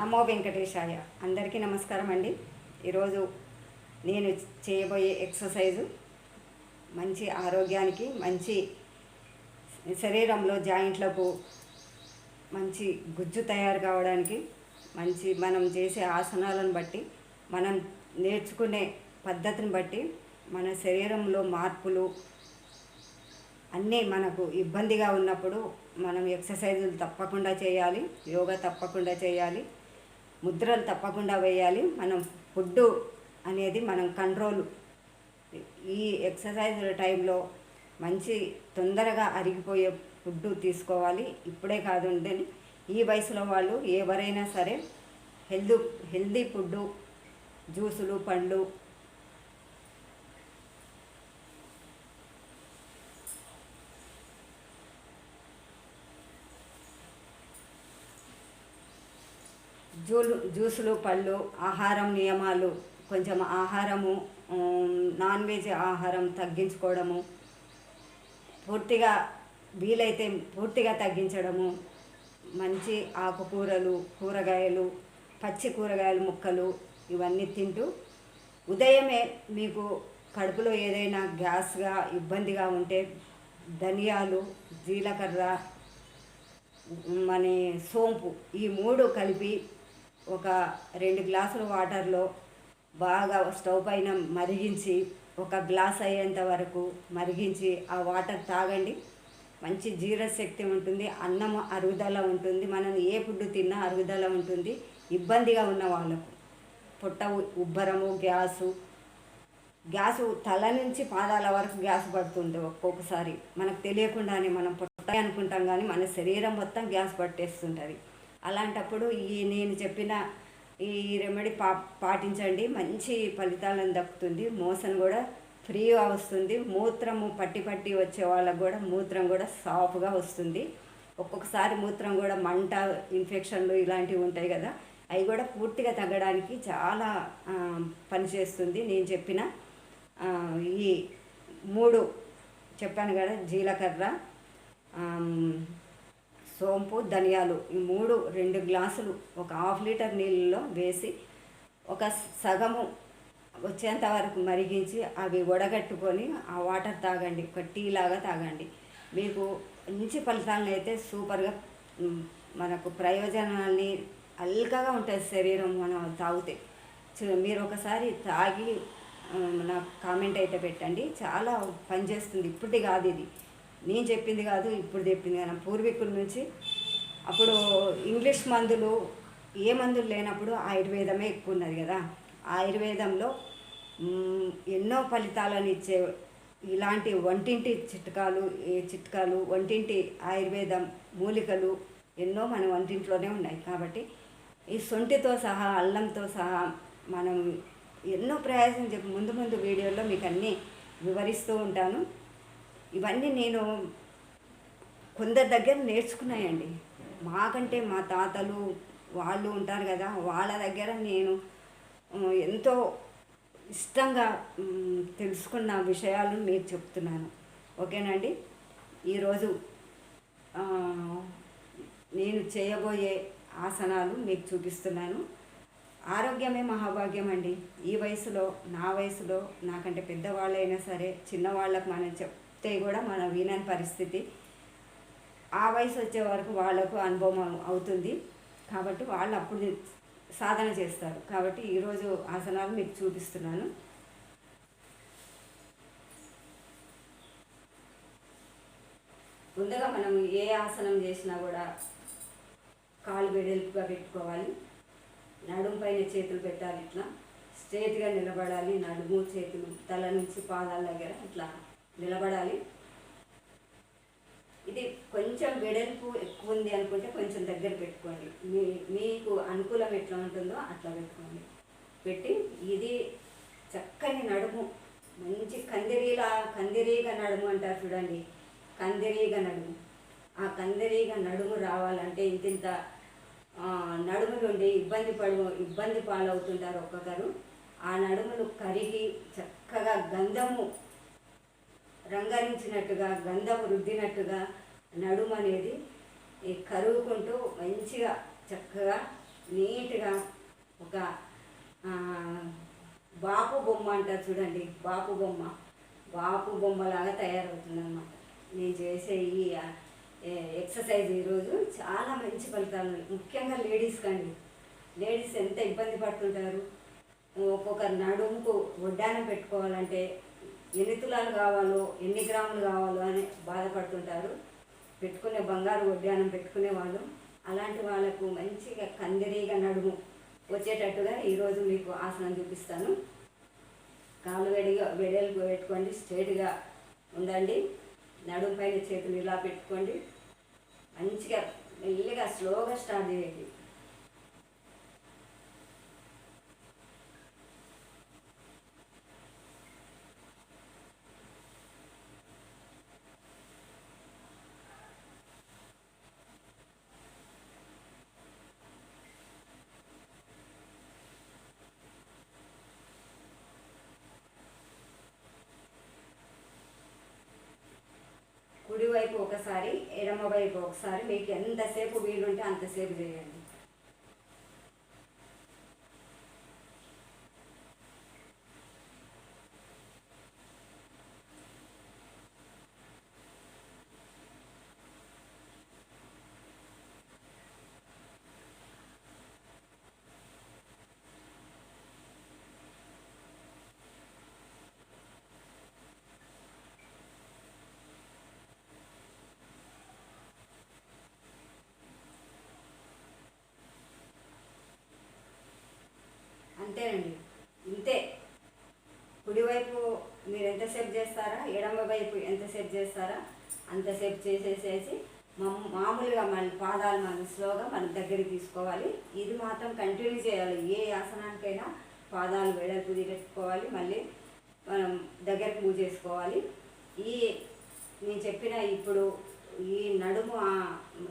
నమో వెంకటేశాయ. అందరికీ నమస్కారం అండి. ఈరోజు నేను చేయబోయే ఎక్సర్సైజు మంచి ఆరోగ్యానికి మంచి శరీరంలో జాయింట్లకు మంచి గుజ్జు తయారు కావడానికి మంచి మనం చేసే ఆసనాలను బట్టి మనం నేర్చుకునే పద్ధతిని బట్టి మన శరీరంలో మార్పులు అన్నీ మనకు ఇబ్బందిగా ఉన్నప్పుడు మనం ఎక్సర్సైజులు తప్పకుండా చేయాలి యోగా తప్పకుండా చేయాలి. ముద్రలు తప్పకుండా వేయాలి. మనం ఫుడ్ అనేది మనం కంట్రోల్. ఈ ఎక్సర్సైజ్ టైంలో మంచి తొందరగా అరిగిపోయే ఫుడ్ తీసుకోవాలి. ఇప్పుడే కాదు ఉండండి ఈ వయసులో వాళ్ళు ఎవరైనా సరే హెల్దీ హెల్దీ ఫుడ్ జ్యూసులు పండ్లు జూలు జ్యూసులు పళ్ళు ఆహారం నియమాలు కొంచెం ఆహారము నాన్ వెజ్ ఆహారం తగ్గించుకోవడము పూర్తిగా వీలైతే పూర్తిగా తగ్గించడము మంచి ఆకుకూరలు కూరగాయలు పచ్చి కూరగాయల ముక్కలు ఇవన్నీ తింటూ ఉదయమే మీకు కడుపులో ఏదైనా గ్యాస్గా ఇబ్బందిగా ఉంటే ధనియాలు జీలకర్ర మన సోంపు ఈ మూడు కలిపి ఒక రెండు గ్లాసుల వాటర్లో బాగా స్టవ్ పైన మరిగించి ఒక గ్లాస్ అయ్యేంత వరకు మరిగించి ఆ వాటర్ తాగండి. మంచి జీర్ణశక్తి ఉంటుంది అన్నం అరుగుదల ఉంటుంది మనం ఏ ఫుడ్ తిన్నా అరుగుదల ఉంటుంది ఇబ్బందిగా ఉన్న వాళ్ళకు. పొట్ట ఉబ్బరము గ్యాసు గ్యాసు తల నుంచి పాదాల వరకు గ్యాస్ పడుతుంది ఒక్కొక్కసారి మనకు తెలియకుండానే మనం పొట్ట అనుకుంటాం కానీ మన శరీరం మొత్తం గ్యాస్ పట్టేస్తుంటుంది. అలాంటప్పుడు ఈ నేను చెప్పిన ఈ రెమెడీ పా పాటించండి. మంచి ఫలితాలను దక్కుతుంది. మోసం కూడా ఫ్రీగా వస్తుంది. మూత్రము పట్టి పట్టి వచ్చే వాళ్ళకు కూడా మూత్రం కూడా సాఫ్గా వస్తుంది. ఒక్కొక్కసారి మూత్రం కూడా మంట ఇన్ఫెక్షన్లు ఇలాంటివి ఉంటాయి కదా అవి కూడా పూర్తిగా తగ్గడానికి చాలా పనిచేస్తుంది నేను చెప్పిన ఈ మూడు చెప్పాను కదా జీలకర్ర సోంపు ధనియాలు ఈ మూడు రెండు గ్లాసులు ఒక హాఫ్ లీటర్ నీళ్ళలో వేసి ఒక సగము వచ్చేంత వరకు మరిగించి అవి వడగట్టుకొని ఆ వాటర్ తాగండి. ఒక టీ లాగా తాగండి. మీకు మంచి ఫలితాలను అయితే సూపర్గా మనకు ప్రయోజనాన్ని అల్కగా ఉంటుంది శరీరం మనం తాగితే. మీరు ఒకసారి తాగి నాకు కామెంట్ అయితే పెట్టండి. చాలా పనిచేస్తుంది. ఇప్పటిది కాదు ఇది. నేను చెప్పింది కాదు ఇప్పుడు చెప్పింది కానీ పూర్వీకుల నుంచి అప్పుడు ఇంగ్లీష్ మందులు ఏ మందులు లేనప్పుడు ఆయుర్వేదమే ఎక్కువ ఉన్నది కదా. ఆయుర్వేదంలో ఎన్నో ఫలితాలను ఇచ్చే ఇలాంటి వంటింటి చిట్కాలు ఏ చిట్కాలు వంటింటి ఆయుర్వేదం మూలికలు ఎన్నో మన వంటింట్లోనే ఉన్నాయి. కాబట్టి ఈ సొంటితో సహా అల్లంతో సహా మనం ఎన్నో ప్రయాసం చెప్పి ముందు ముందు వీడియోలో మీకు అన్నీ వివరిస్తూ ఉంటాను. ఇవన్నీ నేను కొందరి దగ్గర నేర్చుకున్నాయండి. మాకంటే మా తాతలు వాళ్ళు ఉంటారు కదా వాళ్ళ దగ్గర నేను ఎంతో ఇష్టంగా తెలుసుకున్న విషయాలు మీకు చెప్తున్నాను. ఓకేనండి ఈరోజు నేను చేయబోయే ఆసనాలు మీకు చూపిస్తున్నాను. ఆరోగ్యమే మహాభాగ్యం అండి. ఈ వయసులో నా వయసులో నాకంటే పెద్దవాళ్ళైనా సరే చిన్నవాళ్ళకు మనం చెప్తే కూడా మనం వినని పరిస్థితి. ఆ వయసు వచ్చే వరకు వాళ్ళకు అనుభవం అవుతుంది. కాబట్టి వాళ్ళు అప్పుడు సాధన చేస్తారు. కాబట్టి ఈరోజు ఆసనాలు మీకు చూపిస్తున్నాను. ముందుగా మనం ఏ ఆసనం చేసినా కూడా కాలు వెడల్పుగా పెట్టుకోవాలి. నడుము పైన చేతులు పెట్టాలి ఇట్లా. స్ట్రేట్గా నిలబడాలి. నడుము చేతులు తల నుంచి పాదాల దగ్గర ఇట్లా. నిలబడాలి. ఇది కొంచెం వెడల్పు ఎక్కువ ఉంది అనుకుంటే కొంచెం దగ్గర పెట్టుకోండి. మీ మీకు అనుకూలం ఎట్లా ఉంటుందో అట్లా పెట్టుకోండి. పెట్టి ఇది చక్కని నడుము. మంచి కందిరీలా కందిరీగ నడుము అంటారు చూడండి. కందిరీగ నడుము. ఆ కందిరీగ నడుము రావాలంటే ఇంతింత ఆ, నడుము నుండి ఇబ్బంది పడు ఇబ్బంది పాలవుతుంటారు ఒక్కొక్కరు. ఆ నడుములు కరిగి చక్కగా గంధము రంగరించినట్టుగా గంధం రుద్దినట్టుగా నడుము అనేది కరుగుకుంటూ మంచిగా చక్కగా నీట్గా ఒక బాపు బొమ్మ అంటారు చూడండి. బాపు బొమ్మ. బాపు బొమ్మలాగా తయారవుతుందన్నమాట. నేను చేసే ఈ ఎక్సర్సైజ్ ఈరోజు చాలా మంచి ఫలితాలు ఉన్నాయి. ముఖ్యంగా లేడీస్కి అండి. లేడీస్ ఎంత ఇబ్బంది పడుతుంటారు? ఒక్కొక్క నడుముకు వడ్డానం పెట్టుకోవాలంటే ఎన్ని తులాలు కావాలో ఎన్ని గ్రాములు కావాలో అని బాధపడుతుంటారు. పెట్టుకునే బంగారు వడ్డానం పెట్టుకునే వాళ్ళు అలాంటి వాళ్ళకు మంచిగా కందిరీగా నడుము వచ్చేటట్టుగా ఈరోజు మీకు ఆసనం చూపిస్తాను. కాలు వెడిగా వెడల్పు పెట్టుకోండి స్ట్రైట్గా ఉండండి. నడుము పైన చేతులు ఇలా పెట్టుకోండి. మంచిగా మెల్లిగా స్లోగా స్టార్ట్ చేయండి. వైపు ఒకసారి ఎడమ వైపు ఒకసారి మీకు ఎంతసేపు వీలుంటే అంతసేపు చేయండి. అంతేనండి. ఇంతే. కుడివైపు మీరు ఎంతసేపు చేస్తారా? ఎడమ వైపు ఎంతసేపు చేస్తారా? అంతసేపు చేసేసేసి మమ్- మామూలుగా మన పాదాలు మన స్లోగా మన దగ్గరికి తీసుకోవాలి. ఇది మాత్రం కంటిన్యూ చేయాలి. ఏ ఆసనానికైనా పాదాలు వెడల్పు తీసుకోవాలి మళ్ళీ మనం దగ్గరకు మూవ్ చేసుకోవాలి. ఈ నేను చెప్పిన ఇప్పుడు ఈ నడుము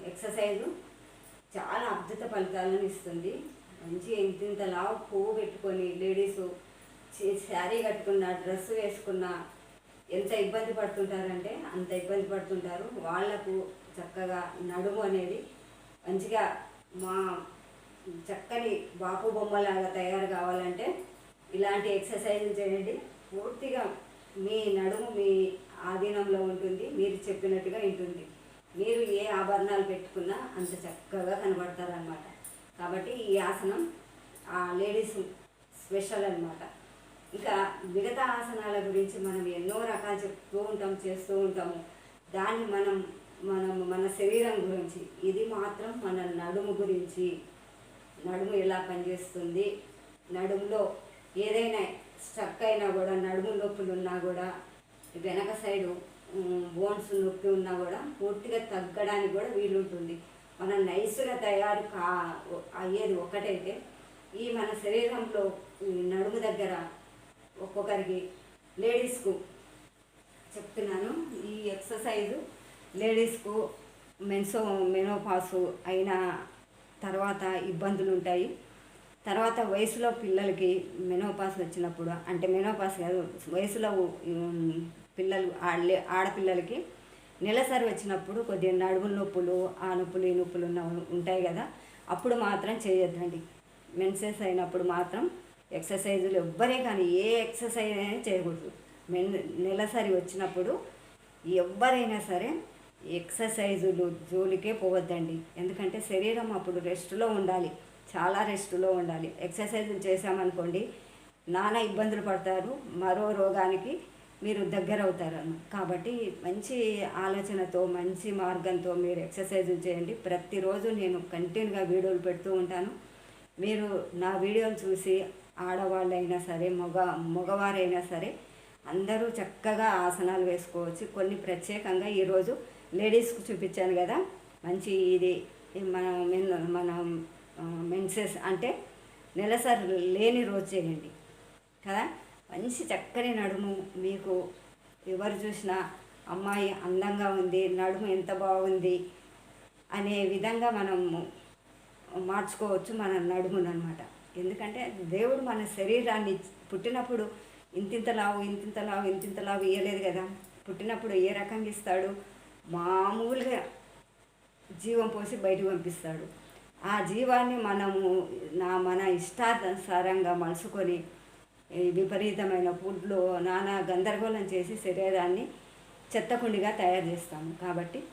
ఎక్సర్సైజు చాలా అద్భుత ఫలితాలను ఇస్తుంది. మంచి ఇంత లావు పువ్వు పెట్టుకొని లేడీస్ శారీ కట్టుకున్న డ్రెస్ వేసుకున్న ఎంత ఇబ్బంది పడుతుంటారంటే అంత ఇబ్బంది పడుతుంటారు. వాళ్ళకు చక్కగా నడుము అనేది మంచిగా మా చక్కని బాపు బొమ్మలాగా తయారు కావాలంటే ఇలాంటి ఎక్సర్సైజులు చేయండి. పూర్తిగా మీ నడుము మీ ఆధీనంలో ఉంటుంది. మీరు చెప్పినట్టుగా ఉంటుంది. మీరు ఏ ఆభరణాలు పెట్టుకున్నా అంత చక్కగా కనబడతారనమాట కాబట్టి ఈ ఆసనం ఆ లేడీస్ స్పెషల్ అన్నమాట. ఇంకా మిగతా ఆసనాల గురించి మనం ఎన్నో రకాలు చెప్తూ ఉంటాం చేస్తూ ఉంటాము. దాన్ని మనం మనం మన శరీరం గురించి ఇది మాత్రం మన నడుము గురించి నడుము ఎలా పనిచేస్తుంది నడుములో ఏదైనా స్ట్రక్ అయినా కూడా నడుము నొప్పులు ఉన్నా కూడా వెనక సైడు బోన్స్ నొప్పి ఉన్నా కూడా పూర్తిగా తగ్గడానికి కూడా వీలుంటుంది. మన నైస్గా తయారు కా అయ్యేది ఒకటైతే ఈ మన శరీరంలో నడుము దగ్గర ఒక్కొక్కరికి లేడీస్కు చెప్తున్నాను. ఈ ఎక్సర్సైజు లేడీస్కు మెన్సో మెనోపాసు అయిన తర్వాత ఇబ్బందులు ఉంటాయి తర్వాత వయసులో పిల్లలకి మెనోపాస్ వచ్చినప్పుడు అంటే మెనోపాస్ కాదు వయసులో పిల్లలు ఆడలే ఆడపిల్లలకి నెలసరి వచ్చినప్పుడు కొద్దిగా నడుము నొప్పులు ఆ నొప్పులు ఈ నొప్పులు ఉంటాయి కదా అప్పుడు మాత్రం చేయొద్దండి. మెన్సెస్ అయినప్పుడు మాత్రం ఎక్సర్సైజులు ఎవ్వరే కానీ ఏ ఎక్సర్సైజ్ అయినా చేయకూడదు. మెన్ నెలసరి వచ్చినప్పుడు ఎవరైనా సరే ఎక్సర్సైజులు జోలికే పోవద్దండి. ఎందుకంటే శరీరం అప్పుడు రెస్ట్లో ఉండాలి చాలా రెస్ట్లో ఉండాలి. ఎక్సర్సైజులు చేసామనుకోండి నానా ఇబ్బందులు పడతారు. మరో రోగానికి మీరు దగ్గర అవుతారు కాబట్టి మంచి ఆలోచనతో మంచి మార్గంతో మీరు ఎక్సర్సైజ్ చేయండి. ప్రతిరోజు నేను కంటిన్యూగా వీడియోలు పెడుతూ ఉంటాను. మీరు నా వీడియోలు చూసి ఆడవాళ్ళైనా సరే మగ మగవారైనా సరే అందరూ చక్కగా ఆసనాలు వేసుకోవచ్చు. కొన్ని ప్రత్యేకంగా ఈరోజు లేడీస్కి చూపించాను కదా. మంచి ఇది మన మన మెన్సెస్ అంటే నెలసరి లేని రోజు చేయండి. కదా? మంచి చక్కని నడుము. మీకు ఎవరు చూసినా అమ్మాయి అందంగా ఉంది నడుము ఎంత బాగుంది అనే విధంగా మనము మార్చుకోవచ్చు మన నడుమును అనమాట ఎందుకంటే దేవుడు మన శరీరాన్ని పుట్టినప్పుడు ఇంతింత లావు ఇంతింత లావు ఇంతింత లావు ఇవ్వలేదు కదా. పుట్టినప్పుడు ఏ రకంగా ఇస్తాడు? మామూలుగా జీవం పోసి బయటకు పంపిస్తాడు. ఆ జీవాన్ని మనము నా మన ఇష్టానుసారంగా మలుసుకొని విపరీతమైన ఫుడ్లో నానా గందరగోళం చేసి శరీరాన్ని చెత్తకుండిగా తయారు చేస్తాము. కాబట్టి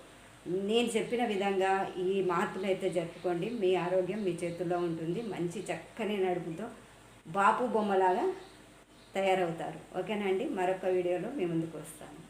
నేను చెప్పిన విధంగా ఈ మార్పులు అయితే జరుపుకోండి. మీ ఆరోగ్యం మీ చేతుల్లో ఉంటుంది. మంచి చక్కని నడుపుతో బాపు బొమ్మలాగా తయారవుతారు. ఓకేనా అండి? మరొక వీడియోలో మీ ముందుకు వస్తాను.